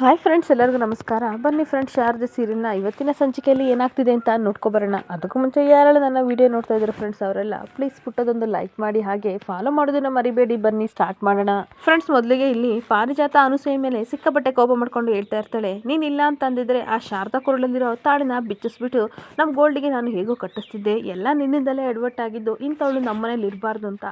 Hi friends ಎಲ್ಲರಿಗೂ ನಮಸ್ಕಾರ. ಬನ್ನಿ ಫ್ರೆಂಡ್ಸ್ ಶಾರದೆ ಸೀರೆನ ಇವತ್ತಿನ ಸಂಚಿಕೆಯಲ್ಲಿ ಏನಾಗ್ತಿದೆ ಅಂತ ನೋಡ್ಕೊಬರೋಣ ಅದಕ್ಕೂ ಮುಂಚೆ ಯಾರೆಲ್ಲ ನನ್ನ ವಿಡಿಯೋ ನೋಡ್ತಾ ಇದ್ದಾರೆ ಫ್ರೆಂಡ್ಸ್ ಅವರೆಲ್ಲ ಪ್ಲೀಸ್ ಪುಟ್ಟದೊಂದು ಲೈಕ್ ಮಾಡಿ, ಹಾಗೆ ಫಾಲೋ ಮಾಡೋದನ್ನ ಮರಿಬೇಡಿ, ಬನ್ನಿ ಸ್ಟಾರ್ಟ್ ಮಾಡೋಣ. ಫ್ರೆಂಡ್ಸ್ ಮೊದಲಿಗೆ ಇಲ್ಲಿ ಪಾರಿಜಾತ ಅನುಸೂಯ ಮೇಲೆ ಸಿಕ್ಕಾಪಟ್ಟೆ ಕೋಪ ಮಾಡ್ಕೊಂಡು ಹೇಳ್ತಾ ಇರ್ತಾಳೆ. ನೀನು ಇಲ್ಲ ಅಂತ ಅಂದಿದ್ರೆ ಆ ಶಾರದಾ ಕೊರಳಲ್ಲಿರೋ ತಾಳಿನ ಬಿಚ್ಚಿಸ್ಬಿಟ್ಟು ನಮ್ಮ ಗೋಲ್ಡಿಗೆ ನಾನು ಹೇಗೋ ಕಟ್ಟಿಸ್ತಿದ್ದೆ. ಎಲ್ಲ ನಿನ್ನಿಂದಲೇ ಎಡವಟ್ಟಾಗಿದ್ದು ಇಂಥವಳು ನಮ್ಮನೇಲಿ ಇರಬಾರ್ದು ಅಂತ.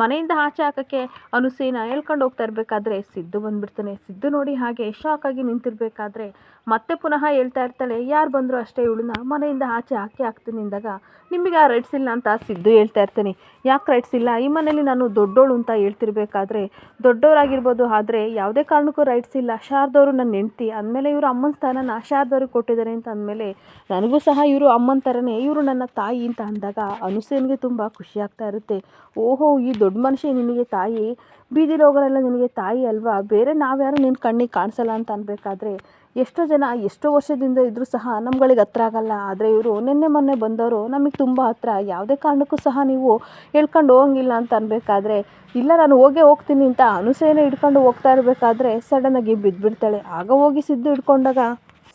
ಮನೆಯಿಂದ ಆಚೆ ಹಾಕೋಕ್ಕೆ ಅನುಸೂಯನ ಹೇಳ್ಕೊಂಡು ಹೋಗ್ತಾ ಇರಬೇಕಾದ್ರೆ ಸಿದ್ದು ಬಂದ್ಬಿಡ್ತಾನೆ. ಸಿದ್ದು ನೋಡಿ ಹಾಗೆ ಶಾಕ್ ನಿಂತಿರ್ಬೇಕಾದ್ರೆ ಮತ್ತೆ ಪುನಃ ಹೇಳ್ತಾ ಇರ್ತಾಳೆ, ಯಾರು ಬಂದರೂ ಅಷ್ಟೇ ಇವಳನ್ನ ಮನೆಯಿಂದ ಆಚೆ ಹಾಕಿ ಹಾಕ್ತೀನಿ ಅಂದಾಗ, ನಿಮಗೆ ಆ ರೈಟ್ಸ್ ಇಲ್ಲ ಅಂತ ಸಿದ್ದು ಹೇಳ್ತಾ ಇರ್ತಾನೆ. ಯಾಕೆ ರೈಟ್ಸ್ ಇಲ್ಲ? ಈ ಮನೇಲಿ ನಾನು ದೊಡ್ಡೋಳು ಅಂತ ಹೇಳ್ತಿರ್ಬೇಕಾದ್ರೆ ದೊಡ್ಡವರಾಗಿರ್ಬೋದು ಆದರೆ ಯಾವುದೇ ಕಾರಣಕ್ಕೂ ರೈಟ್ಸ್ ಇಲ್ಲ. ಶಾರದವರು ನನ್ನ ಹೆಂಡ್ತಿ. ಅಂದಮೇಲೆ ಇವರು ಅಮ್ಮನ ಸ್ಥಾನನ ಶಾರದವ್ರಿಗೆ ಕೊಟ್ಟಿದ್ದಾರೆ ಅಂತ ಅಂದಮೇಲೆ, ನನಗೂ ಸಹ ಇವರು ಅಮ್ಮನ ಥರನೇ ಇವರು ನನ್ನ ತಾಯಿ ಅಂತ ಅಂದಾಗ ಅನುಸೇನಿಗೆ ತುಂಬ ಖುಷಿ ಆಗ್ತಾ ಇರುತ್ತೆ. ಓಹೋ, ಈ ದೊಡ್ಡ ಮನುಷ್ಯ ನಿನಗೆ ತಾಯಿ ಬೀದಿಲಿ ಹೋಗೋರೆಲ್ಲ ನಿನಗೆ ತಾಯಿ ಅಲ್ವಾ? ಬೇರೆ ನಾವ್ಯಾರು ನಿನ್ನ ಕಣ್ಣಿಗೆ ಕಾಣಿಸಲ್ಲ ಅಂತ ಅನ್ಬೇಕಾದ್ರೆ ಎಷ್ಟೋ ಜನ ಎಷ್ಟೋ ವರ್ಷದಿಂದ ಇದ್ದರೂ ಸಹ ನಮ್ಗಳಿಗೆ ಹತ್ರ ಆಗಲ್ಲ. ಆದರೆ ಇವರು ನಿನ್ನೆ ಮೊನ್ನೆ ಬಂದವರು ನಮಗೆ ತುಂಬ ಹತ್ರ. ಯಾವುದೇ ಕಾರಣಕ್ಕೂ ಸಹ ನೀವು ಹೇಳ್ಕೊಂಡು ಹೋಗಂಗಿಲ್ಲ ಅಂತ ಅನ್ಬೇಕಾದ್ರೆ, ಇಲ್ಲ ನಾನು ಹೋಗೇ ಹೋಗ್ತೀನಿ ಅಂತ ಅನುಸೆಯನ್ನು ಹಿಡ್ಕೊಂಡು ಹೋಗ್ತಾ ಇರಬೇಕಾದ್ರೆ ಸಡನ್ನಾಗಿ ಬಿದ್ದುಬಿಡ್ತಾಳೆ ಆಗ ಹೋಗಿ ಸಿದ್ದು ಹಿಡ್ಕೊಂಡಾಗ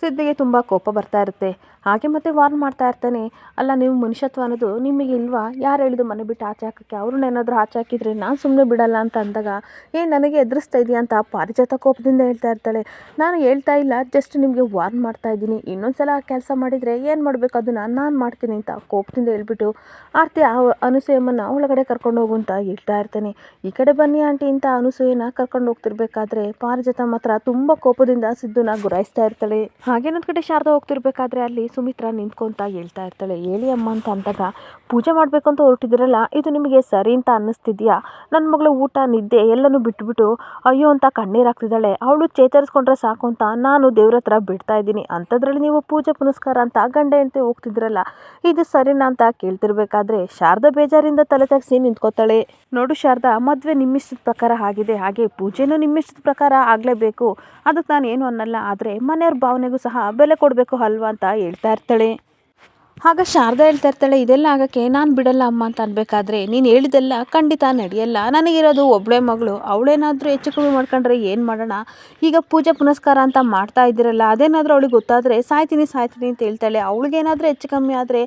ಸಿದ್ದಿಗೆ ತುಂಬ ಕೋಪ ಬರ್ತಾ ಇರುತ್ತೆ. ಹಾಗೆ ಮತ್ತೆ ವಾರ್ನ್ ಮಾಡ್ತಾ ಇರ್ತಾನೆ. ಅಲ್ಲ, ನೀವು ಮನುಷ್ಯತ್ವ ಅನ್ನೋದು ನಿಮಗೆ ಇಲ್ವಾ? ಯಾರು ಹೇಳಿದ್ರು ಮನೆ ಬಿಟ್ಟು ಆಚೆ ಹಾಕೋಕ್ಕೆ? ಅವ್ರನ್ನ ಏನಾದರೂ ಆಚೆ ಹಾಕಿದರೆ ನಾನು ಸುಮ್ಮನೆ ಬಿಡಲ್ಲ ಅಂತ ಅಂದಾಗ, ಏ, ನನಗೆ ಎದುರಿಸ್ತಾ ಇದೆಯಾ? ಅಂತ ಪಾರಿಜಾತ ಕೋಪದಿಂದ ಹೇಳ್ತಾ ಇರ್ತಾಳೆ. ನಾನು ಹೇಳ್ತಾ ಇಲ್ಲ ಜಸ್ಟ್ ನಿಮಗೆ ವಾರ್ನ್ ಮಾಡ್ತಾ ಇದ್ದೀನಿ. ಇನ್ನೊಂದು ಸಲ ಕೆಲಸ ಮಾಡಿದರೆ ಏನು ಮಾಡಬೇಕು ಅದನ್ನು ನಾನು ಮಾಡ್ತೀನಿ ಅಂತ ಕೋಪದಿಂದ ಹೇಳ್ಬಿಟ್ಟು ಆರ್ತಿ ಆ ಅನುಸೂಯಮ್ಮನ ಒಳಗಡೆ ಕರ್ಕೊಂಡು ಹೋಗು ಅಂತ ಹೇಳ್ತಾ ಇರ್ತಾನೆ. ಈ ಕಡೆ ಬನ್ನಿ ಆಂಟಿ ಅಂತ ಅನುಸೂಯನ ಕರ್ಕೊಂಡು ಹೋಗ್ತಿರ್ಬೇಕಾದ್ರೆ ಪಾರಿಜಾತ ಮಾತ್ರ ತುಂಬ ಕೋಪದಿಂದ ಸಿದ್ಧನ ಗುರಾಯಿಸ್ತಾ ಇರ್ತಾಳೆ. ಹಾಗೇನೊಂದು ಕಡೆ ಶಾರದಾ ಹೋಗ್ತಿರ್ಬೇಕಾದ್ರೆ ಅಲ್ಲಿ ಸುಮಿತ್ರಾ ನಿಂತ್ಕೊಂತ ಹೇಳ್ತಾ ಇರ್ತಾಳೆ. ಹೇಳಿ ಅಮ್ಮ, ಅಂತ ಅಂದಾಗ, ಪೂಜೆ ಮಾಡಬೇಕು ಅಂತ ಹೊರಟಿದ್ದೀರಲ್ಲ, ಇದು ನಿಮಗೆ ಸರಿ ಅಂತ ಅನ್ನಿಸ್ತಿದೆಯಾ? ನನ್ನ ಮಗಳು ಊಟ, ನಿದ್ದೆ ಎಲ್ಲನೂ ಬಿಟ್ಬಿಟ್ಟು ಅಯ್ಯೋ ಅಂತ ಕಣ್ಣೀರು ಹಾಕ್ತಿದ್ದಾಳೆ. ಅವಳು ಚೇತರಿಸ್ಕೊಂಡ್ರೆ ಸಾಕು ಅಂತ ನಾನು ದೇವ್ರ ಹತ್ರ ಬಿಡ್ತಾ ಇದ್ದೀನಿ. ಅಂಥದ್ರಲ್ಲಿ ನೀವು ಪೂಜೆ, ಪುನಸ್ಕಾರ ಅಂತ ಗಂಡ, ಹೆಂಡತಿ ಹೋಗ್ತಿದ್ರಲ್ಲ, ಇದು ಸರಿನಾ ಅಂತ ಕೇಳ್ತಿರ್ಬೇಕಾದ್ರೆ ಶಾರದಾ ಬೇಜಾರಿಂದ ತಲೆ ತಗ್ಸಿ ನಿಂತ್ಕೋತಾಳೆ. ನೋಡು ಶಾರದಾ, ಮದುವೆ ನಿಮ್ಮಿಷ್ಟದ ಪ್ರಕಾರ ಆಗಿದೆ. ಹಾಗೆ ಪೂಜೆನೂ ನಿಮ್ಮಿಷ್ಟದ ಪ್ರಕಾರ ಆಗಲೇಬೇಕು. ಅದಕ್ಕೆ ನಾನು ಏನು ಅನ್ನಲ್ಲ. ಆದರೆ ಮನೆಯವ್ರ ಭಾವನೆಗೂ ಸಹ ಬೆಲೆ ಕೊಡಬೇಕು ಅಲ್ವಾ ಅಂತ ಹೇಳ್ತಾ ಇರ್ತಾಳೆ. ಆಗ ಶಾರದಾ ಹೇಳ್ತಾ ಇರ್ತಾಳೆ, ಇದೆಲ್ಲ ಆಗೋಕ್ಕೆ ನಾನು ಬಿಡಲ್ಲ ಅಮ್ಮ ಅಂತ ಅನ್ಬೇಕಾದ್ರೆ ನೀನು ಹೇಳಿದೆಲ್ಲ ಖಂಡಿತ ನಡೆಯಲ್ಲ. ನನಗಿರೋದು ಒಬ್ಬಳೇ ಮಗಳು. ಅವಳೇನಾದರೂ ಹೆಚ್ಚು ಕಮ್ಮಿ ಮಾಡ್ಕೊಂಡ್ರೆ ಏನು ಮಾಡೋಣ? ಈಗ ಪೂಜೆ ಪುನಸ್ಕಾರ ಅಂತ ಮಾಡ್ತಾ ಇದ್ದೀರಲ್ಲ, ಅದೇನಾದರೂ ಅವಳಿಗೆ ಗೊತ್ತಾದರೆ ಸಾಯ್ತೀನಿ ಸಾಯ್ತೀನಿ ಅಂತ ಹೇಳ್ತಾಳೆ. ಅವಳಿಗೇನಾದರೂ ಹೆಚ್ಚು ಕಮ್ಮಿ ಆದರೆ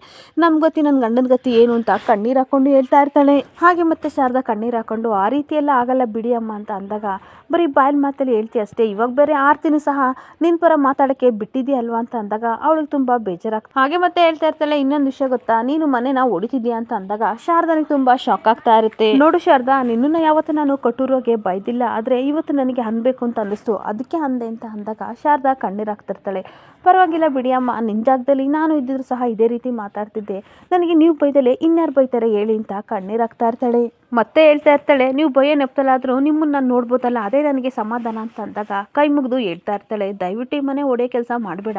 ನಮ್ಮ ಗತಿ ನನ್ನ ಗಂಡನ ಗತಿ ಏನು ಅಂತ ಕಣ್ಣೀರು ಹಾಕ್ಕೊಂಡು ಹೇಳ್ತಾ ಇರ್ತಾಳೆ. ಹಾಗೆ ಮತ್ತೆ ಶಾರದಾ ಕಣ್ಣೀರು ಹಾಕ್ಕೊಂಡು ಆ ರೀತಿ ಎಲ್ಲ ಆಗಲ್ಲ ಬಿಡಿ ಅಮ್ಮ ಅಂತ ಅಂದಾಗ ಬರೀ ಬಾಯಲ್ಲಿ ಮಾತಲ್ಲಿ ಹೇಳ್ತೀಯ ಅಷ್ಟೇ. ಇವಾಗ ಬೇರೆ ಆರ್ತಿನೂ ಸಹ ನಿನ್ನ ಪರ ಮಾತಾಡೋಕ್ಕೆ ಬಿಟ್ಟಿದ್ದೀಯಲ್ವಾ ಅಂತ ಅಂದಾಗ ಅವಳಿಗೆ ತುಂಬ ಬೇಜಾರಾಗ್ತದೆ. ಹಾಗೆ ಮತ್ತೆ ಹೇಳ್ತಾ ಇರ್ತಾಳೆ ಇನ್ನೊಂದು ವಿಷಯ ಗೊತ್ತಾ? ನೀನು ಮನೆನ ಹೊಡಿತಿದ್ಯಾ ಅಂತ ಅಂದಾಗ ಶಾರದಾನಿಗೆ ತುಂಬ ಶಾಕ್ ಆಗ್ತಾ ಇರುತ್ತೆ. ನೋಡು ಶಾರದಾ, ನಿನ್ನನ್ನ ಯಾವತ್ತೂ ನಾನು ಕಟೂರೋಗೆ ಬೈದಿಲ್ಲ. ಆದರೆ ಇವತ್ತು ನನಗೆ ಅನ್ಬೇಕು ಅಂತ ಅನ್ನಿಸ್ತು. ಅದಕ್ಕೆ ಅಂದೆ ಅಂತ ಅಂದಾಗ ಶಾರದಾ ಕಣ್ಣೀರಾಗ್ತಿರ್ತಾಳೆ ಪರವಾಗಿಲ್ಲ ಬಿಡಿ ಅಮ್ಮ ನಿನ್ನ ಜಾಗದಲ್ಲಿ ನಾನು ಇದ್ದಿದ್ರು ಸಹ ಇದೇ ರೀತಿ ಮಾತಾಡ್ತಿದ್ದೆ. ನನಗೆ ನೀವು ಬೈದಲೆ ಇನ್ಯಾರು ಬೈತಾರೆ ಹೇಳಿ ಅಂತ ಕಣ್ಣೀರಾಗ್ತಾ ಇರ್ತಾಳೆ. ಮತ್ತೆ ಹೇಳ್ತಾ ಇರ್ತಾಳೆ, ನೀವು ಭಯ ನೆಪ್ತಲಾದರೂ ನಿಮ್ಮನ್ನು ನಾನು ನೋಡ್ಬೋದಲ್ಲ, ಅದೇ ನನಗೆ ಸಮಾಧಾನ ಅಂತ ಅಂದಾಗ ಕೈ ಮುಗಿದು ಹೇಳ್ತಾ ಇರ್ತಾಳೆ. ದಯವಿಟ್ಟು ಮನೆ ಒಡೆ ಕೆಲಸ ಮಾಡಬೇಡ.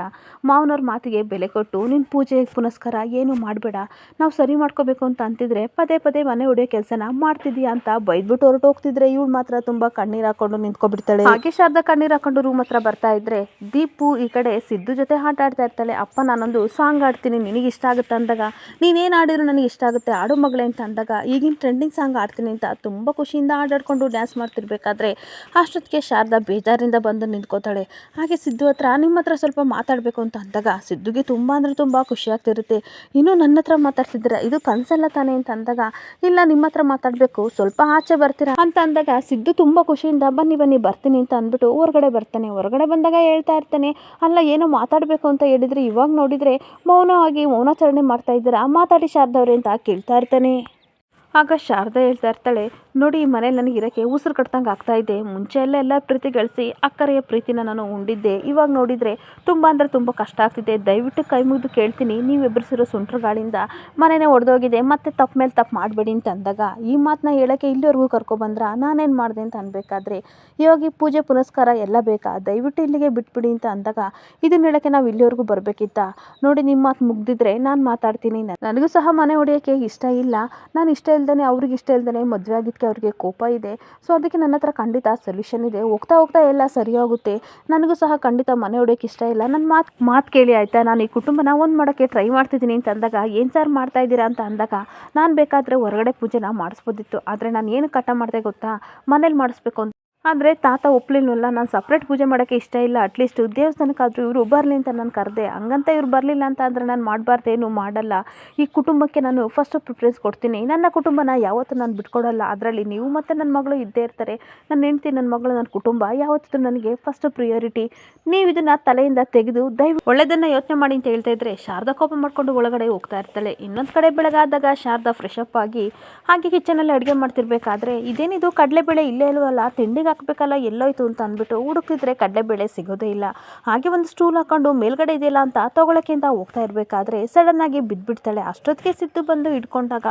ಮಾವನವ್ರ ಮಾತಿಗೆ ಬೆಲೆ ಕೊಟ್ಟು ನಿನ್ನ ಪೂಜೆ ಪುನಸ್ಕಾರ ಏನು ಮಾಡಬೇಡ, ನಾವು ಸರಿ ಮಾಡ್ಕೋಬೇಕು ಅಂತ ಅಂತಿದ್ರೆ, ಪದೇ ಪದೇ ಮನೆ ಹೊಡೆಯೋ ಕೆಲಸನ ಮಾಡ್ತಿದ್ಯಾ ಅಂತ ಬೈದ್ಬಿಟ್ಟು ಹೊರಟು ಹೋಗ್ತಿದ್ರೆ ಇವಳು ಮಾತ್ರ ತುಂಬ ಕಣ್ಣೀರು ಹಾಕೊಂಡು ನಿಂತ್ಕೊಬಿಡ್ತಾಳೆ. ಹಾಗೆ ಶಾರ್ದಾ ಕಣ್ಣೀರು ಹಾಕೊಂಡು ರೂಮ್ ಹತ್ರ ಬರ್ತಾ ಇದ್ರೆ, ದೀಪು ಈ ಕಡೆ ಸಿದ್ದು ಜೊತೆ ಆಟ ಆಡ್ತಾ ಇರ್ತಾಳೆ. ಅಪ್ಪ, ನಾನೊಂದು ಸಾಂಗ್ ಆಡ್ತೀನಿ ನಿನಗೆ ಇಷ್ಟ ಆಗುತ್ತೆ? ಅಂದಾಗ, ನೀನೇನು ಆಡಿದ್ರು ನನಗೆ ಇಷ್ಟ ಆಗುತ್ತೆ ಆಡು ಮಗಳೇ ಅಂತ ಅಂದಾಗ, ಈಗಿನ ಟ್ರೆಂಡಿಂಗ್ ಸಾಂಗ್ ಆಡ್ತೀನಿ ಅಂತ ತುಂಬ ಖುಷಿಯಿಂದ ಆಟಾಡ್ಕೊಂಡು ಡ್ಯಾನ್ಸ್ ಮಾಡ್ತಿರ್ಬೇಕಾದ್ರೆ, ಅಷ್ಟೊತ್ತಿಗೆ ಶಾರದಾ ಬೇಜಾರಿಂದ ಬಂದು ನಿಂತ್ಕೋತಾಳೆ. ಹಾಗೆ ಸಿದ್ದು ಹತ್ರ ನಿಮ್ಮ ಹತ್ರ ಸ್ವಲ್ಪ ಮಾತಾಡಬೇಕು ಅಂತ ಅಂದಾಗ, ಸಿದ್ದುಗೆ ತುಂಬ ಅಂದರೆ ತುಂಬ ಖುಷಿ ಆಗ್ತಿರುತ್ತೆ. ಇನ್ನೂ ನನ್ನ ಹತ್ರ ಮಾತಾಡ್ತಿದ್ದೀರಾ? ಇದು ಕನಸಲ್ಲ ತಾನೇ ಅಂತ ಅಂದಾಗ, ಇಲ್ಲ, ನಿಮ್ಮ ಹತ್ರ ಮಾತಾಡಬೇಕು. ಸ್ವಲ್ಪ ಆಚೆ ಬರ್ತೀರಾ? ಅಂತ ಅಂದಾಗ, ಸಿದ್ದು ತುಂಬ ಖುಷಿಯಿಂದ, ಬನ್ನಿ ಬನ್ನಿ, ಬರ್ತೀನಿ ಅಂತ ಅಂದ್ಬಿಟ್ಟು ಹೊರಗಡೆ ಬರ್ತಾನೆ. ಹೊರಗಡೆ ಬಂದಾಗ ಹೇಳ್ತಾ ಇರ್ತಾನೆ, ಅಲ್ಲ, ಏನೋ ಮಾತಾಡಬೇಕು ಅಂತ ಹೇಳಿದ್ರೆ ಇವಾಗ ನೋಡಿದರೆ ಮೌನವಾಗಿ ಮೌನಾಚರಣೆ ಮಾಡ್ತಾ ಇದ್ದೀರಾ? ಮಾತಾಡಿ ಶಾರದವ್ರೆ ಅಂತ ಕೇಳ್ತಾ ಇರ್ತಾನೆ. ಆಗ ಶಾರದಾ ಹೇಳ್ತಾ ಇರ್ತಾಳೆ ನೋಡಿ, ಈ ಮನೇಲಿ ನನಗೆ ಇರೋಕ್ಕೆ ಉಸಿರು ಆಗ್ತಾ ಇದೆ. ಮುಂಚೆ ಎಲ್ಲ ಎಲ್ಲ ಪ್ರೀತಿ ಗಳಿಸಿ ಅಕ್ಕರೆಯ ಪ್ರೀತಿನ ನಾನು ಉಂಡಿದ್ದೆ. ಇವಾಗ ನೋಡಿದರೆ ತುಂಬ ಅಂದರೆ ತುಂಬ ಕಷ್ಟ ಆಗ್ತಿದೆ. ದಯವಿಟ್ಟು ಕೈ ಮುಗಿದು ಕೇಳ್ತೀನಿ. ನೀವು ಎಬ್ಬರಿಸಿರೋ ಸುಂಟ್ರ ಗಾಳಿಯಿಂದ ಮನೆನೇ ಒಡೆದೋಗಿದೆ. ಮತ್ತೆ ತಪ್ಪು ಮೇಲೆ ತಪ್ಪು ಮಾಡಬೇಡಿ ಅಂತ ಅಂದಾಗ ಈ ಮಾತನ್ನ ಹೇಳೋಕ್ಕೆ ಇಲ್ಲಿವರೆಗೂ ಕರ್ಕೊಬಂದ್ರ ನಾನೇನು ಮಾಡಿದೆ ಅಂತ ಅನ್ಬೇಕಾದ್ರೆ ಇವಾಗ ಈ ಪೂಜೆ ಪುನಸ್ಕಾರ ಎಲ್ಲ ಬೇಕಾ? ದಯವಿಟ್ಟು ಇಲ್ಲಿಗೆ ಬಿಟ್ಬಿಡಿ ಅಂತ ಅಂದಾಗ ಇದನ್ನ ಹೇಳೋಕ್ಕೆ ನಾವು ಇಲ್ಲಿವರೆಗೂ ಬರಬೇಕಿತ್ತ? ನೋಡಿ ನಿಮ್ಮ ಮಾತು ಮುಗ್ದಿದ್ರೆ ನಾನು ಮಾತಾಡ್ತೀನಿ. ನನಗೂ ಸಹ ಮನೆ ಹೊಡೆಯೋಕ್ಕೆ ಇಷ್ಟ ಇಲ್ಲ. ನಾನು ಇಷ್ಟ ಇಲ್ದೇ ಅವ್ರಿಗೆ ಇಷ್ಟ ಇಲ್ದೇ ಮದುವೆ ಆಗಿದ್ದಕ್ಕೆ ಅವ್ರಿಗೆ ಕೋಪ ಇದೆ. ಸೊ ಅದಕ್ಕೆ ನನ್ನ ಹತ್ರ ಖಂಡಿತ ಸೊಲ್ಯೂಷನ್ ಇದೆ. ಹೋಗ್ತಾ ಹೋಗ್ತಾ ಎಲ್ಲ ಸರಿ ಹೋಗುತ್ತೆ ನನಗೂ ಸಹ ಖಂಡಿತ ಮನೆ ಹೊಡೆಯೋಕ್ಕೆ ಇಷ್ಟ ಇಲ್ಲ. ನನ್ನ ಮಾತು ಮಾತು ಕೇಳಿ ಆಯಿತಾ? ನಾನು ಈ ಕುಟುಂಬನ ಒಂದು ಮಾಡೋಕ್ಕೆ ಟ್ರೈ ಮಾಡ್ತಿದ್ದೀನಿ ಅಂತ ಅಂದಾಗ, ಏನು ಸರ್ ಮಾಡ್ತಾ ಇದ್ದೀರಾ ಅಂತ ಅಂದಾಗ, ನಾನು ಬೇಕಾದರೆ ಹೊರಗಡೆ ಪೂಜೆನ ಮಾಡಿಸ್ಬೋದಿತ್ತು. ಆದರೆ ನಾನು ಏನು ಕಟ್ಟ ಮಾಡಿದೆ ಗೊತ್ತಾ? ಮನೇಲಿ ಮಾಡಿಸ್ಬೇಕು ಅಂತ ಆದರೆ ತಾತ ಒಪ್ಲಿಲ್ವಲ್ಲ, ನಾನು ಸಪ್ರೇಟ್ ಪೂಜೆ ಮಾಡೋಕ್ಕೆ ಇಷ್ಟ ಇಲ್ಲ. ಅಟ್ಲೀಸ್ಟ್ ದೇವಸ್ಥಾನಕ್ಕಾದರೂ ಇವರು ಬರಲಿ ಅಂತ ನಾನು ಕರೆದೆ. ಹಂಗಂತ ಇವ್ರು ಬರಲಿಲ್ಲ ಅಂತ ಅಂದರೆ ನಾನು ಮಾಡಬಾರ್ದೇನು ಮಾಡಲ್ಲ. ಈ ಕುಟುಂಬಕ್ಕೆ ನಾನು ಫಸ್ಟ್ ಪ್ರಿಫರೆನ್ಸ್ ಕೊಡ್ತೀನಿ. ನನ್ನ ಕುಟುಂಬನ ಯಾವತ್ತೂ ನಾನು ಬಿಟ್ಕೊಡಲ್ಲ. ಅದರಲ್ಲಿ ನೀವು ಮತ್ತು ನನ್ನ ಮಗಳು ಇದ್ದೇ ಇರ್ತಾರೆ. ನನ್ನ ಹೆಂಡತಿ ನನ್ನ ಮಗಳು ನನ್ನ ಕುಟುಂಬ ಯಾವತ್ತೂ ನನಗೆ ಫಸ್ಟ್ ಪ್ರಿಯಾರಿಟಿ ನೀವು ಇದನ್ನು ತಲೆಯಿಂದ ತೆಗೆದು ದಯ ಒಳ್ಳೆಯದನ್ನು ಯೋಚನೆ ಮಾಡಿ ಅಂತ ಹೇಳ್ತಾ ಇದ್ರೆ ಶಾರದಾ ಕೋಪ ಮಾಡಿಕೊಂಡು ಒಳಗಡೆ ಹೋಗ್ತಾ ಇರ್ತಾಳೆ. ಇನ್ನೊಂದು ಕಡೆ ಬೆಳಗಾದಾಗ ಶಾರದಾ ಫ್ರೆಶ್ ಆಗಿ ಹಾಗೆ ಕಿಚನಲ್ಲಿ ಅಡುಗೆ ಮಾಡ್ತಿರ್ಬೇಕಾದ್ರೆ ಇದೇನಿದು ಕಡಲೆಬೇಳೆ ಇಲ್ಲೇ ಇಲ್ವಲ್ಲ, ತಿಂಡಿಗೆ ಹಾಕ್ಬೇಕಲ್ಲ ಎಲ್ಲೋಯ್ತು ಅಂತ ಅಂದ್ಬಿಟ್ಟು ಹುಡುಕಿದ್ರೆ ಕಡಲೆಬೇಳೆ ಸಿಗೋದೇ ಇಲ್ಲ. ಹಾಗೆ ಒಂದು ಸ್ಟೂಲ್ ಹಾಕೊಂಡು ಮೇಲ್ಗಡೆ ಇದೆಯಲ್ಲ ಅಂತ ತಗೊಳಕ್ಕೆ ಅಂತ ಹೋಗ್ತಾ ಇರಬೇಕಾದ್ರೆ ಸಡನ್ ಆಗಿ ಬಿದ್ದುಬಿಡ್ತಾಳೆ ಅಷ್ಟೊತ್ತಿಗೆ ಸಿದ್ದು ಬಂದು ಇಟ್ಕೊಂಡಾಗ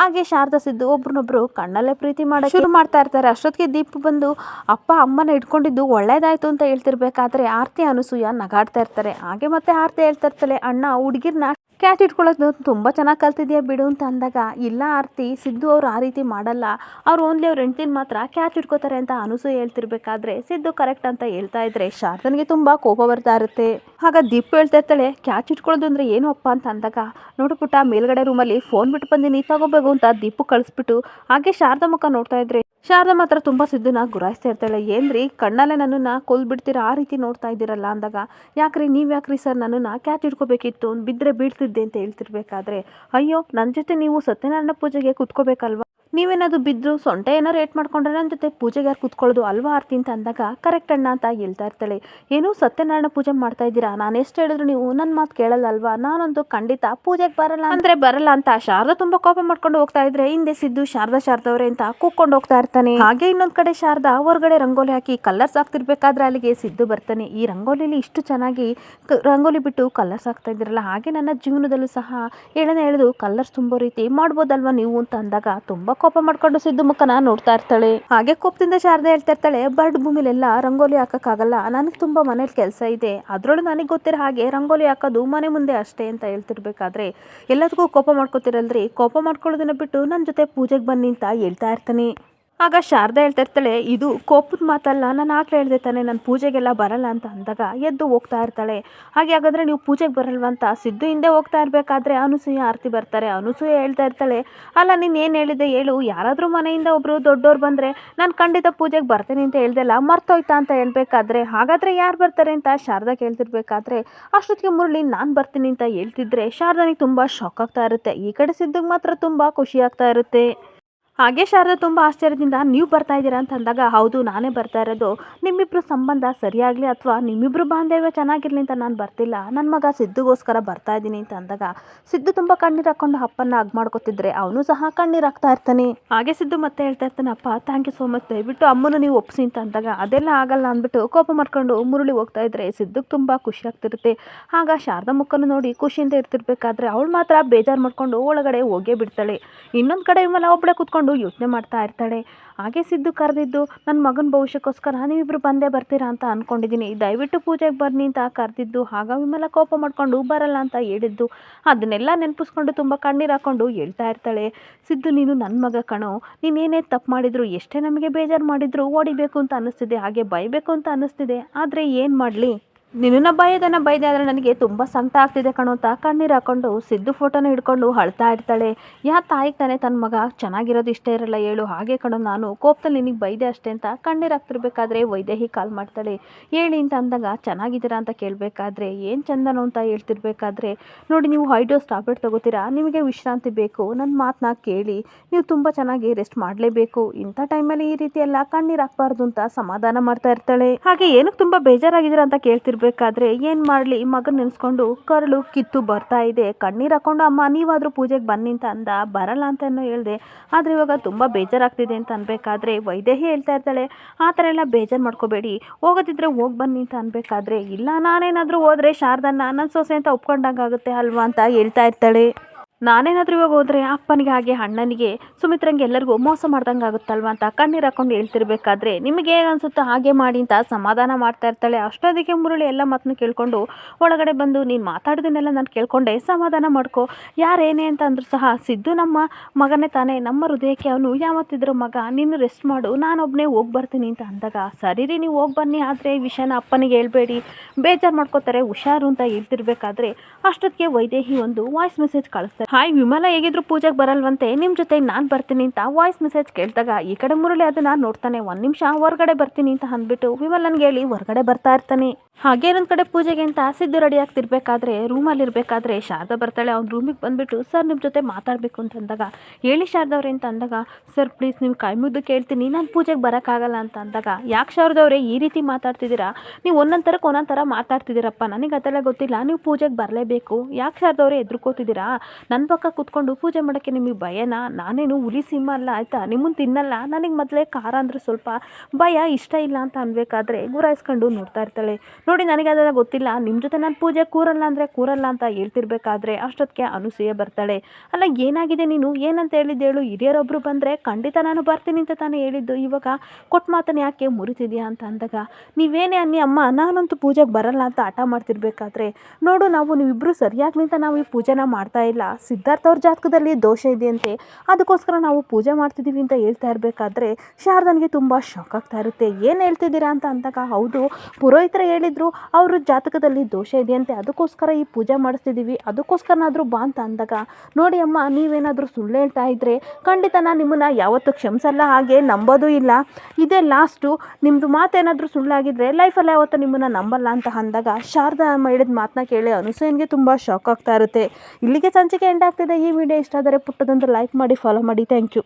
ಹಾಗೆ ಶಾರದಾ ಸಿದ್ದು ಒಬ್ರನ್ನೊಬ್ರು ಕಣ್ಣಲ್ಲೇ ಪ್ರೀತಿ ಮಾಡೋಕೆ ಶುರು ಮಾಡ್ತಾ ಇರ್ತಾರೆ. ಅಷ್ಟೊತ್ತಿಗೆ ದೀಪ ಬಂದು, ಅಪ್ಪ, ಅಮ್ಮನ ಇಟ್ಕೊಂಡಿದ್ದು ಒಳ್ಳೇದಾಯ್ತು ಅಂತ ಹೇಳ್ತಿರ್ಬೇಕಾದ್ರೆ ಆರತಿ, ಅನಸೂಯ ನಗಾಡ್ತಾ ಇರ್ತಾರೆ. ಹಾಗೆ ಮತ್ತೆ ಆರತಿ ಹೇಳ್ತಾ ಇರ್ತಾಳೆ, ಅಣ್ಣ, ಹುಡುಗಿರ್ನ ಕ್ಯಾಚ್ ಇಟ್ಕೊಳ್ಳೋದು ತುಂಬ ಚೆನ್ನಾಗಿ ಕಲ್ತಿದ್ಯಾ ಬಿಡು ಅಂತ ಅಂದಾಗ, ಇಲ್ಲ ಆರತಿ, ಸಿದ್ದು ಅವ್ರು ಆ ರೀತಿ ಮಾಡಲ್ಲ. ಅವ್ರು ಓನ್ಲಿ ಅವ್ರ ಹೆಂಡ್ತಿನ ಮಾತ್ರ ಕ್ಯಾಚ್ ಇಟ್ಕೋತಾರೆ ಅಂತ ಅನುಸು ಹೇಳ್ತಿರ್ಬೇಕಾದ್ರೆ ಸಿದ್ದು ಕರೆಕ್ಟ್ ಅಂತ ಹೇಳ್ತಾ ಇದ್ರೆ ಶಾರದನಿಗೆ ತುಂಬ ಕೋಪ ಬರ್ತಾ ಇರುತ್ತೆ. ಆಗ ದೀಪ್ ಹೇಳ್ತಾ ಇರ್ತಾಳೆ, ಕ್ಯಾಚ್ ಇಟ್ಕೊಳ್ಳೋದು ಅಂದ್ರೆ ಏನು ಅಪ್ಪ? ಅಂತ ಅಂದಾಗ, ನೋಡು ಮೇಲ್ಗಡೆ ರೂಮಲ್ಲಿ ಫೋನ್ ಬಿಟ್ಟು ಬಂದಿನಿ ತಗೋಬೇಕು ಅಂತ ದೀಪು ಕಳಿಸ್ಬಿಟ್ಟು, ಹಾಗೆ ಶಾರದಾ ಮುಖ ನೋಡ್ತಾ ಇದ್ರೆ ಶಾರದಾ ಮಾತ್ರ ತುಂಬ ಸಿದ್ದನ್ನ ಗುರಾಯಿಸ್ತಾ ಇರ್ತಾಳೆ. ಏನ್ರಿ, ಕಣ್ಣಲ್ಲೇ ನನ್ನನ್ನು ಕೊಲ್ಬಿಡ್ತೀರಾ? ಆ ರೀತಿ ನೋಡ್ತಾ ಇದ್ದೀರಲ್ಲ ಅಂದಾಗ. ಯಾಕ್ರಿ, ನೀವು ಯಾಕ್ರಿ ಸರ್ ನನ್ನನ್ನು ಕ್ಯಾಚ್ ಇಟ್ಕೋಬೇಕಿತ್ತು ಬಿದ್ದರೆ ಬೀಳ್ತಿದ್ದೆ ಅಂತ ಹೇಳ್ತಿರ್ಬೇಕಾದ್ರೆ. ಅಯ್ಯೋ ನನ್ನ ಜೊತೆ ನೀವು ಸತ್ಯನಾರಾಯಣ ಪೂಜೆಗೆ ಕುತ್ಕೋಬೇಕಲ್ವಾ? ನೀವೇನಾದ್ರು ಬಿದ್ದರು ಸೊಂಟ ಏನಾರು ಏಟ್ ಮಾಡ್ಕೊಂಡ್ರೆ ನನ್ನ ಜೊತೆ ಪೂಜೆಗೆ ಯಾರು ಕುತ್ಕೊಳ್ಳೋದು ಅಲ್ವಾ ಆರ್ತಿ ಅಂತ ಅಂದಾಗ ಕರೆಕ್ಟ್ ಅಣ್ಣ ಅಂತ ಹೇಳ್ತಾ ಇರ್ತಾಳೆ. ಏನು ಸತ್ಯನಾರಾಯಣ ಪೂಜೆ ಮಾಡ್ತಾ ಇದ್ದೀರಾ? ನಾನು ಎಷ್ಟು ಹೇಳಿದ್ರು ನೀವು ನನ್ನ ಮಾತು ಕೇಳಲ್ಲ ಅಲ್ವಾ ನಾನಂತೂ ಖಂಡಿತ ಪೂಜೆಗೆ ಬರಲ್ಲ ಅಂದರೆ ಬರಲ್ಲ ಅಂತ ಶಾರದಾ ತುಂಬ ಕೋಪ ಮಾಡ್ಕೊಂಡು ಹೋಗ್ತಾ ಇದ್ರೆ ಹಿಂದೆ ಸಿದ್ದು ಶಾರದಾ ಶಾರದವ್ರೆ ಅಂತ ಕೂಕೊಂಡು ಹೋಗ್ತಾ ಇರ್ತಾನೆ. ಹಾಗೆ ಇನ್ನೊಂದು ಕಡೆ ಶಾರದಾ ಹೊರಗಡೆ ರಂಗೋಲಿ ಹಾಕಿ ಕಲರ್ಸ್ ಹಾಕ್ತಿರ್ಬೇಕಾದ್ರೆ ಅಲ್ಲಿಗೆ ಸಿದ್ದು ಬರ್ತಾನೆ. ಈ ರಂಗೋಲಿಲಿ ಇಷ್ಟು ಚೆನ್ನಾಗಿ ರಂಗೋಲಿ ಬಿಟ್ಟು ಕಲರ್ಸ್ ಹಾಕ್ತಾ ಇದ್ದಿರಲ್ಲ, ಹಾಗೆ ನನ್ನ ಜೀವನದಲ್ಲೂ ಸಹ ಹೇಳನೆ ಹೇಳಿದು ಕಲರ್ಸ್ ತುಂಬೋ ರೀತಿ ಮಾಡ್ಬೋದಲ್ವಾ ನೀವು ಅಂತ ಅಂದಾಗ ತುಂಬಾ ಕೋಪ ಮಾಡ್ಕೊಂಡು ಸಿದ್ದು ಮುಖನ ನೋಡ್ತಾ ಇರ್ತಾಳೆ. ಹಾಗೆ ಕೋಪದಿಂದ ಶಾರದೆ ಹೇಳ್ತಾ ಇರ್ತಾಳೆ, ಬರ್ಡ್ ಭೂಮಿಲೆಲ್ಲ ರಂಗೋಲಿ ಹಾಕಕ್ಕಾಗಲ್ಲ. ನನಗೆ ತುಂಬಾ ಮನೇಲಿ ಕೆಲಸ ಇದೆ. ಅದ್ರೊಳಗೆ ನನಗೆ ಗೊತ್ತಿರೋ ಹಾಗೆ ರಂಗೋಲಿ ಹಾಕೋದು ಮನೆ ಮುಂದೆ ಅಷ್ಟೇ ಅಂತ ಹೇಳ್ತಿರ್ಬೇಕಾದ್ರೆ, ಎಲ್ಲದಕ್ಕೂ ಕೋಪ ಮಾಡ್ಕೋತಿರಲ್ರಿ. ಕೋಪ ಮಾಡ್ಕೊಳ್ಳೋದನ್ನ ಬಿಟ್ಟು ನನ್ನ ಜೊತೆ ಪೂಜೆಗೆ ಬನ್ನಿ ಅಂತ ಹೇಳ್ತಾ ಇರ್ತಾನೆ. ಆಗ ಶಾರದಾ ಹೇಳ್ತಾ ಇರ್ತಾಳೆ ಇದು ಕೋಪದ ಮಾತಲ್ಲ, ನಾನು ಆಗ್ಲೇ ಹೇಳ್ದೆ ತಾನೆ, ನಾನು ಪೂಜೆಗೆಲ್ಲ ಬರಲ್ಲ ಅಂತ ಅಂದಾಗ ಎದ್ದು ಹೋಗ್ತಾ ಇರ್ತಾಳೆ. ಹಾಗೆ ಹಾಗಾದರೆ ನೀವು ಪೂಜೆಗೆ ಬರಲ್ವ ಅಂತ ಸಿದ್ದು ಹಿಂದೆ ಹೋಗ್ತಾ ಇರಬೇಕಾದ್ರೆ ಅನುಸೂಯ ಆರತಿ ಬರ್ತಾರೆ. ಅನುಸೂಯ ಹೇಳ್ತಾ ಇರ್ತಾಳೆ, ಅಲ್ಲ, ನೀನು ಏನು ಹೇಳಿದೆ ಹೇಳು. ಯಾರಾದರೂ ಮನೆಯಿಂದ ಒಬ್ಬರು ದೊಡ್ಡವ್ರು ಬಂದರೆ ನಾನು ಖಂಡಿತ ಪೂಜೆಗೆ ಬರ್ತೀನಿ ಅಂತ ಹೇಳ್ದೆಲ್ಲ ಮರ್ತೋಯ್ತಾ ಅಂತ ಹೇಳ್ಬೇಕಾದ್ರೆ ಹಾಗಾದರೆ ಯಾರು ಬರ್ತಾರೆ ಅಂತ ಶಾರದಾ ಕೇಳ್ತಿರ್ಬೇಕಾದ್ರೆ, ಅಷ್ಟೊತ್ತಿಗೆ ಮುರಳಿ ನಾನು ಬರ್ತೀನಿ ಅಂತ ಹೇಳ್ತಿದ್ರೆ ಶಾರದಾನಿಗೆ ತುಂಬ ಶಾಕ್ ಆಗ್ತಾ ಇರುತ್ತೆ. ಈ ಕಡೆ ಸಿದ್ದಕ್ಕೆ ಮಾತ್ರ ತುಂಬ ಖುಷಿ ಆಗ್ತಾ ಇರುತ್ತೆ. ಹಾಗೆ ಶಾರದಾ, ತುಂಬ ಆಶ್ಚರ್ಯದಿಂದ ನೀವು ಬರ್ತಾ ಇದ್ದೀರಾ ಅಂತ ಅಂದಾಗ, ಹೌದು, ನಾನೇ ಬರ್ತಾ ಇರೋದು. ನಿಮ್ಮಿಬ್ರ ಸಂಬಂಧ ಸರಿಯಾಗಲಿ ಅಥವಾ ನಿಮ್ಮಿಬ್ರು ಬಾಂಧವ್ಯ ಚೆನ್ನಾಗಿರಲಿ ಅಂತ ನಾನು ಬರ್ತಿಲ್ಲ. ನನ್ನ ಮಗ ಸಿದ್ದುಗೋಸ್ಕರ ಬರ್ತಾ ಇದ್ದೀನಿ ಅಂತ ಅಂದಾಗ, ಸಿದ್ದು ತುಂಬ ಕಣ್ಣೀರು ಹಾಕೊಂಡು ಅಪ್ಪನ ಅಗ್ ಮಾಡ್ಕೊತಿದ್ರೆ ಅವನು ಸಹ ಕಣ್ಣೀರು ಹಾಕ್ತಾ ಇರ್ತಾನೆ. ಹಾಗೆ ಸಿದ್ದು ಮತ್ತೆ ಹೇಳ್ತಾ ಇರ್ತಾನೆ, ಅಪ್ಪ ಥ್ಯಾಂಕ್ ಯು ಸೋ ಮಚ್ ದಯವಿಟ್ಟು ಅಮ್ಮನ ನೀವು ಒಪ್ಸಿ ಅಂತ ಅಂದಾಗ, ಅದೆಲ್ಲ ಆಗಲ್ಲ ಅಂದ್ಬಿಟ್ಟು ಕೋಪ ಮಾಡ್ಕೊಂಡು ಮುರುಳಿ ಹೋಗ್ತಾ ಇದ್ರೆ ಸಿದ್ದುಗೆ ತುಂಬ ಖುಷಿ ಆಗ್ತಿರುತ್ತೆ. ಆಗ ಶಾರದಾ ಮುಖನ ನೋಡಿ ಖುಷಿಯಿಂದ ಇರ್ತಿರ್ಬೇಕಾದ್ರೆ ಅವಳು ಮಾತ್ರ ಬೇಜಾರು ಮಾಡ್ಕೊಂಡು ಒಳಗಡೆ ಹೋಗೇ ಬಿಡ್ತಾಳೆ. ಇನ್ನೊಂದು ಕಡೆ ಇವಲ್ಲ ಒಬ್ಬಳೆ ಕೂತ್ಕೊಂಡು ಯೋಚನೆ ಮಾಡ್ತಾ ಇರ್ತಾಳೆ. ಹಾಗೆ ಸಿದ್ದು ಕರೆದಿದ್ದು ನನ್ನ ಮಗನ ಭವಿಷ್ಯಕ್ಕೋಸ್ಕರ ನೀವಿಬ್ರು ಬಂದೇ ಬರ್ತೀರಾ ಅಂತ ಅನ್ಕೊಂಡಿದ್ದೀನಿ. ದಯವಿಟ್ಟು ಪೂಜೆಗೆ ಬನ್ನಿ ಅಂತ ಕರೆದಿದ್ದು ಆಗ ವಿಮಲ ಕೋಪ ಮಾಡ್ಕೊಂಡು ಬರಲ್ಲ ಅಂತ ಹೇಳಿದ್ದು, ಅದನ್ನೆಲ್ಲ ನೆನಪಿಸ್ಕೊಂಡು ತುಂಬ ಕಣ್ಣೀರು ಹಾಕೊಂಡು ಹೇಳ್ತಾ ಇರ್ತಾಳೆ. ಸಿದ್ದು, ನೀನು ನನ್ನ ಮಗ ಕಣೋ. ನೀನೇನೇ ತಪ್ಪು ಮಾಡಿದ್ರು ಎಷ್ಟೇ ನಮಗೆ ಬೇಜಾರು ಮಾಡಿದ್ರು ಓಡಿಬೇಕು ಅಂತ ಅನ್ನಿಸ್ತಿದೆ. ಹಾಗೆ ಬೈಬೇಕು ಅಂತ ಅನ್ನಿಸ್ತಿದೆ. ಆದರೆ ಏನು ಮಾಡಲಿ? ನಿನ್ನ ಬೈಯೋದನ್ನ ಬೈದೆ ಆದರೆ ನನಗೆ ತುಂಬ ಸಂಕಟ ಆಗ್ತಿದೆ ಕಣೋ ಅಂತ ಕಣ್ಣೀರು ಹಾಕೊಂಡು ಸಿದ್ದು ಫೋಟೋನ ಹಿಡ್ಕೊಂಡು ಅಳ್ತಾ ಇರ್ತಾಳೆ. ಯಾ ತಾಯಿಗೆ ತಾನೇ ತನ್ನ ಮಗ ಚೆನ್ನಾಗಿರೋದು ಇಷ್ಟ ಇರಲ್ಲ ಹೇಳು. ಹಾಗೆ ಕಣೋ, ನಾನು ಕೋಪದಲ್ಲಿ ನಿನಗೆ ಬೈದೆ ಅಷ್ಟೇ ಅಂತ ಕಣ್ಣೀರು ಹಾಕ್ತಿರ್ಬೇಕಾದ್ರೆ ವೈದೇಹಿ ಕಾಲ್ ಮಾಡ್ತಾಳೆ. ಹೇಳಿ ಅಂತ ಅಂದಾಗ ಚೆನ್ನಾಗಿದ್ದೀರಾ ಅಂತ ಕೇಳಬೇಕಾದ್ರೆ ಏನು ಚಂದನೋ ಅಂತ ಹೇಳ್ತಿರ್ಬೇಕಾದ್ರೆ ನೋಡಿ ನೀವು ಹೈಡ್ರೋಸ್ ಟ್ಯಾಬ್ಲೆಟ್ ತಗೋತೀರಾ? ನಿಮಗೆ ವಿಶ್ರಾಂತಿ ಬೇಕು. ನನ್ನ ಮಾತನ್ನ ಕೇಳಿ. ನೀವು ತುಂಬ ಚೆನ್ನಾಗಿ ರೆಸ್ಟ್ ಮಾಡಲೇಬೇಕು. ಇಂಥ ಟೈಮಲ್ಲಿ ಈ ರೀತಿ ಎಲ್ಲ ಕಣ್ಣೀರು ಹಾಕ್ಬಾರ್ದು ಅಂತ ಸಮಾಧಾನ ಮಾಡ್ತಾ ಇರ್ತಾಳೆ. ಹಾಗೆ ಏನಕ್ಕೆ ತುಂಬ ಬೇಜಾರಾಗಿದ್ದೀರಾ ಅಂತ ಕೇಳ್ತಿರ್ಬೇಕಾದ್ರೆ ಏನು ಮಾಡಲಿ? ಮಗನ ನೆನೆಸ್ಕೊಂಡು ಕರಳು ಕಿತ್ತು ಬರ್ತಾ ಇದೆ. ಕಣ್ಣೀರು ಹಾಕೊಂಡು, ಅಮ್ಮ, ನೀವಾದರೂ ಪೂಜೆಗೆ ಬನ್ನಿ ಅಂತ ಅಂದ. ಬರಲ್ಲ ಅಂತನೂ ಹೇಳಿದೆ. ಆದರೆ ಇವಾಗ ತುಂಬ ಬೇಜಾರಾಗ್ತಿದೆ ಅಂತ ಅನ್ಬೇಕಾದ್ರೆ ವೈದೇಹಿ ಹೇಳ್ತಾ ಇರ್ತಾಳೆ. ಆ ಥರ ಎಲ್ಲ ಬೇಜಾರು ಮಾಡ್ಕೋಬೇಡಿ. ಹೋಗೋದಿದ್ರೆ ಹೋಗಿ ಬನ್ನಿ ಅಂತ ಅನ್ಬೇಕಾದ್ರೆ ಇಲ್ಲ, ನಾನೇನಾದರೂ ಹೋದರೆ ಶಾರದನ್ನ ನನ್ನ ಸೊಸೆ ಅಂತ ಒಪ್ಕೊಂಡಂಗಾಗುತ್ತೆ ಅಲ್ವಾ? ಅಂತ ಹೇಳ್ತಾ ಇರ್ತಾಳೆ. ನಾನೇನಾದ್ರೂ ಇವಾಗ ಹೋದರೆ ಅಪ್ಪನಿಗೆ ಹಾಗೆ ಅಣ್ಣನಿಗೆ ಸುಮಿತ್ರಂಗೆ ಎಲ್ಲರಿಗೂ ಮೋಸ ಮಾಡ್ದಂಗೆ ಆಗುತ್ತಲ್ವ ಅಂತ ಕಣ್ಣೀರು ಹಾಕೊಂಡು ಹೇಳ್ತಿರ್ಬೇಕಾದ್ರೆ ನಿಮಗೆ ಹೇಗೆ ಅನ್ಸುತ್ತೆ ಹಾಗೆ ಮಾಡಿ ಅಂತ ಸಮಾಧಾನ ಮಾಡ್ತಾ ಇರ್ತಾಳೆ. ಅಷ್ಟೊತ್ತಿಗೆ ಮುರುಳಿ ಎಲ್ಲ ಮಾತನ್ನು ಕೇಳ್ಕೊಂಡು ಒಳಗಡೆ ಬಂದು, ನೀನು ಮಾತಾಡೋದನ್ನೆಲ್ಲ ನಾನು ಕೇಳ್ಕೊಂಡೆ, ಸಮಾಧಾನ ಮಾಡ್ಕೊ. ಯಾರೇನೇ ಅಂತ ಅಂದ್ರೂ ಸಹ ಸಿದ್ದು ನಮ್ಮ ಮಗನೇ ತಾನೇ. ನಮ್ಮ ಹೃದಯಕ್ಕೆ ಅವನು ಯಾವತ್ತಿದ್ರು ಮಗ, ನೀನು ರೆಸ್ಟ್ ಮಾಡು. ನಾನೊಬ್ಬನೇ ಹೋಗಿ ಬರ್ತೀನಿ ಅಂತ ಅಂದಾಗ, ಸರಿ ರೀ, ನೀವು ಹೋಗಿ ಬನ್ನಿ. ಆದರೆ ಈ ವಿಷಯನ ಅಪ್ಪನಿಗೆ ಹೇಳ್ಬೇಡಿ. ಬೇಜಾರು ಮಾಡ್ಕೋತಾರೆ, ಹುಷಾರು ಅಂತ ಹೇಳ್ತಿರ್ಬೇಕಾದ್ರೆ ಅಷ್ಟೊತ್ತಿಗೆ ವೈದೇಹಿ ಒಂದು ವಾಯ್ಸ್ ಮೆಸೇಜ್ ಕಳಿಸ್ತಾರೆ ಹಾಯ್, ವಿಮಲ ಹೇಗಿದ್ರು ಪೂಜೆಗೆ ಬರಲ್ವಂತೆ? ನಿಮ್ಮ ಜೊತೆ ನಾನು ಬರ್ತೀನಿ ಅಂತ ವಾಯ್ಸ್ ಮೆಸೇಜ್ ಕೇಳಿದಾಗ ಈ ಕಡೆ ಮುರಳಿ ಅದನ್ನ ನೋಡ್ತಾನೆ. ಒಂದು ನಿಮಿಷ ಹೊರಗಡೆ ಬರ್ತೀನಿ ಅಂತ ಅಂದ್ಬಿಟ್ಟು ವಿಮಲನ್ಗೆ ಹೇಳಿ ಹೊರಗಡೆ ಬರ್ತಾ ಇರ್ತಾನೆ. ಹಾಗೆ ಇನ್ನೊಂದು ಕಡೆ ಪೂಜೆಗೆ ಅಂತ ಸಿದ್ದು ರೆಡಿ ಆಗ್ತಿರ್ಬೇಕಾದ್ರೆ ರೂಮಲ್ಲಿ ಇರಬೇಕಾದ್ರೆ ಶಾರದಾ ಬರ್ತಾಳೆ. ಅವ್ನ ರೂಮಿಗೆ ಬಂದುಬಿಟ್ಟು, ಸರ್ ನಿಮ್ಮ ಜೊತೆ ಮಾತಾಡಬೇಕು ಅಂತ ಅಂದಾಗ, ಹೇಳಿ ಶಾರದವ್ರೆ ಅಂತ ಅಂದಾಗ, ಸರ್ ಪ್ಲೀಸ್ ನೀವು ಕೈ ಮುಗ್ದು ಕೇಳ್ತೀನಿ. ನಾನು ಪೂಜೆಗೆ ಬರೋಕ್ಕಾಗಲ್ಲ ಅಂತ ಅಂದಾಗ, ಯಾಕೆ ಶಾರದವ್ರೆ ಈ ರೀತಿ ಮಾತಾಡ್ತಿದ್ದೀರಾ? ನೀವು ಒಂದೊಂದು ಥರಕ್ಕೆ ಒಂದೊಂದು ಥರ ಮಾತಾಡ್ತಿದ್ದೀರಪ್ಪ. ನನಗೆ ಅದೆಲ್ಲ ಗೊತ್ತಿಲ್ಲ. ನೀವು ಪೂಜೆಗೆ ಬರಲೇಬೇಕು. ಯಾಕೆ ಶಾರದವ್ರೆ ಎದ್ರುಕೋತಿದ್ದೀರಾ ನನ್ನ ಪಕ್ಕ ಕೂತ್ಕೊಂಡು ಪೂಜೆ ಮಾಡೋಕ್ಕೆ ನಿಮಗೆ ಭಯನಾ? ನಾನೇನು ಹುಲಿ ಸಿಂಹ ಅಲ್ಲ, ಆಯಿತಾ? ನಿಮ್ಮನ್ನು ತಿನ್ನಲ್ಲ? ನನಗೆ ಮೊದಲೇ ಖಾರ ಅಂದರೆ ಸ್ವಲ್ಪ ಭಯ, ಇಷ್ಟ ಇಲ್ಲ ಅಂತ ಅನ್ಬೇಕಾದ್ರೆ ಗುರಾಯಿಸ್ಕೊಂಡು ನೋಡ್ತಾ ಇರ್ತಾಳೆ. ನೋಡಿ, ನನಗೆ ಅದೆಲ್ಲ ಗೊತ್ತಿಲ್ಲ. ನಿಮ್ಮ ಜೊತೆ ನಾನು ಪೂಜೆ ಕೂರಲ್ಲ ಅಂದರೆ ಕೂರಲ್ಲ ಅಂತ ಹೇಳ್ತಿರ್ಬೇಕಾದ್ರೆ ಅಷ್ಟೊತ್ತಿಗೆ ಅನುಸೂಯ ಬರ್ತಾಳೆ. ಅಲ್ಲ, ಏನಾಗಿದೆ ನೀನು? ಏನಂತ ಹೇಳಿದ್ದೇಳು? ಹೇಳು ಹಿರಿಯರೊಬ್ಬರು ಬಂದರೆ ಖಂಡಿತ ನಾನು ಬರ್ತೀನಿ ಅಂತ ತಾನೇ ಹೇಳಿದ್ದು. ಇವಾಗ ಕೊಟ್ಟು ಮಾತನ್ನು ಯಾಕೆ ಮುರಿತಿದ್ಯಾ ಅಂತ ಅಂದಾಗ, ನೀವೇನೇ ಅನ್ನಿ, ಅಮ್ಮ, ನಾನಂತೂ ಪೂಜೆಗೆ ಬರಲ್ಲ ಅಂತ ಹಠ ಮಾಡ್ತಿರ್ಬೇಕಾದ್ರೆ, ನೋಡು, ನಾವು ನೀವಿಬ್ಬರು ಸರಿಯಾಗಿ ನಿಂತ ನಾವು ಈ ಪೂಜೆನ ಮಾಡ್ತಾ ಇಲ್ಲ. ಸಿದ್ಧಾರ್ಥ ಅವ್ರ ಜಾತಕದಲ್ಲಿ ದೋಷ ಇದೆಯಂತೆ. ಅದಕ್ಕೋಸ್ಕರ ನಾವು ಪೂಜೆ ಮಾಡ್ತಿದ್ದೀವಿ ಅಂತ ಹೇಳ್ತಾ ಇರಬೇಕಾದ್ರೆ ಶಾರದನಿಗೆ ತುಂಬ ಶಾಕ್ ಆಗ್ತಾ ಇರುತ್ತೆ. ಏನು ಹೇಳ್ತಿದ್ದೀರಾ ಅಂತ ಅಂದಾಗ, ಹೌದು, ಪುರೋಹಿತರು ಹೇಳಿದ್ರು, ಅವರು ಜಾತಕದಲ್ಲಿ ದೋಷ ಇದೆಯಂತೆ. ಅದಕ್ಕೋಸ್ಕರ ಈ ಪೂಜೆ ಮಾಡಿಸ್ತಿದ್ದೀವಿ ಅದಕ್ಕೋಸ್ಕರನಾದರೂ ಬಾ ಅಂತ ಅಂದಾಗ, ನೋಡಿ ಅಮ್ಮ, ನೀವೇನಾದರೂ ಸುಳ್ಳು ಹೇಳ್ತಾ ಇದ್ದರೆ ಖಂಡಿತ ನಾನು ನಿಮ್ಮನ್ನು ಯಾವತ್ತೂ ಕ್ಷಮಿಸಲ್ಲ, ಹಾಗೆ ನಂಬೋದು ಇಲ್ಲ. ಇದೇ ಲಾಸ್ಟು ನಿಮ್ಮದು ಮಾತೇನಾದರೂ ಸುಳ್ಳಾಗಿದ್ದರೆ ಲೈಫಲ್ಲಿ ಯಾವತ್ತೂ ನಿಮ್ಮನ್ನು ನಂಬಲ್ಲ ಅಂತ ಅಂದಾಗ, ಶಾರದಾ ಅಮ್ಮ ಹೇಳಿದ ಮಾತನ್ನ ಕೇಳಿ ಅನುಸೂಯನ್ಗೆ ತುಂಬ ಶಾಕ್ ಆಗ್ತಾ ಇರುತ್ತೆ. ಇಲ್ಲಿಗೆ ಸಂಚಿಕೆ ಎಂಡ್ ಆಗ್ತಿದೆ. ಈ ವಿಡಿಯೋ ಇಷ್ಟ ಆದರೆ ಪುಟ್ಟದೊಂದು ಲೈಕ್ ಮಾಡಿ ಫಾಲೋ ಮಾಡಿ. Thank you